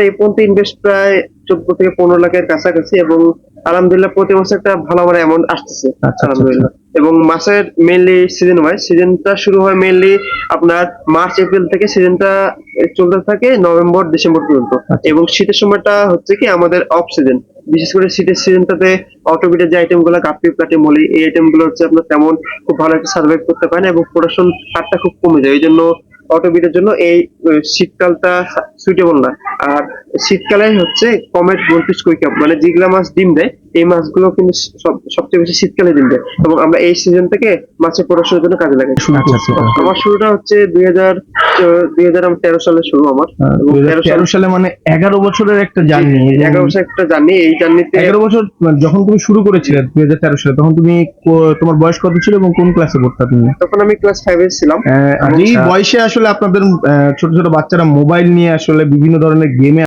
এই পর্যন্ত ইনভেস্ট প্রায় চোদ্দ থেকে পনেরো লাখের কাছাকাছি এবং আলহামদুলিল্লাহ প্রতি বছর একটা ভালো আমার অ্যামাউন্ট আসতেছে আচ্ছা, আলহামদুলিল্লাহ। এবং মাসের মেইনলি সিজন ওয়াইজ সিজনটা শুরু হয় মেইনলি আপনার মার্চ এপ্রিল থেকে সিজনটা চলতে থাকে নভেম্বর ডিসেম্বর পর্যন্ত। আচ্ছা। এবং শীতের সময়টা হচ্ছে কি আমাদের অফ সিজন বিশেষ করে শীতের সিজনটাতে অটোবিটের যে আইটেমগুলো কাপি কাটে মলি এই আইটেমগুলো হচ্ছে আপনার তেমন খুব ভালো একটা সার্ভাইভ করতে পারে না এবং প্রোডাকশন হারটা খুব কমে যায়। এই জন্য অটোবিটের জন্য এই শীতকালটা সুইটেবল না। আর শীতকালে হচ্ছে কমেট গোলফিশ কুইকাপ মানে যেগুলা মাছ ডিম দেয় এই মাছগুলো কিন্তু সবচেয়ে বেশি শীতকালে ডিম দেয় এবং আমরা এই সিজন থেকে মাছের প্রোডাকশনের জন্য কাজে লাগাই আচ্ছা। আচ্ছা। আমার শুরুটা হচ্ছে দুই হাজার দুই হাজার তেরো সালে শুরু আমার তেরো সালে মানে এগারো বছরের একটা জার্নি এগারো বছর একটা জার্নি এই জার্নিতে এগারো বছর যখন তুমি শুরু করেছিলে দুই হাজার তেরো সালে তখন তুমি তোমার বয়স কত ছিল এবং কোন ক্লাসে পড়তা তুমি তখন আমি ক্লাস ফাইভে ছিলাম এই। বয়সে আসলে আপনাদের ছোট ছোট বাচ্চারা মোবাইল নিয়ে আসলে বিভিন্ন ধরনের গেমে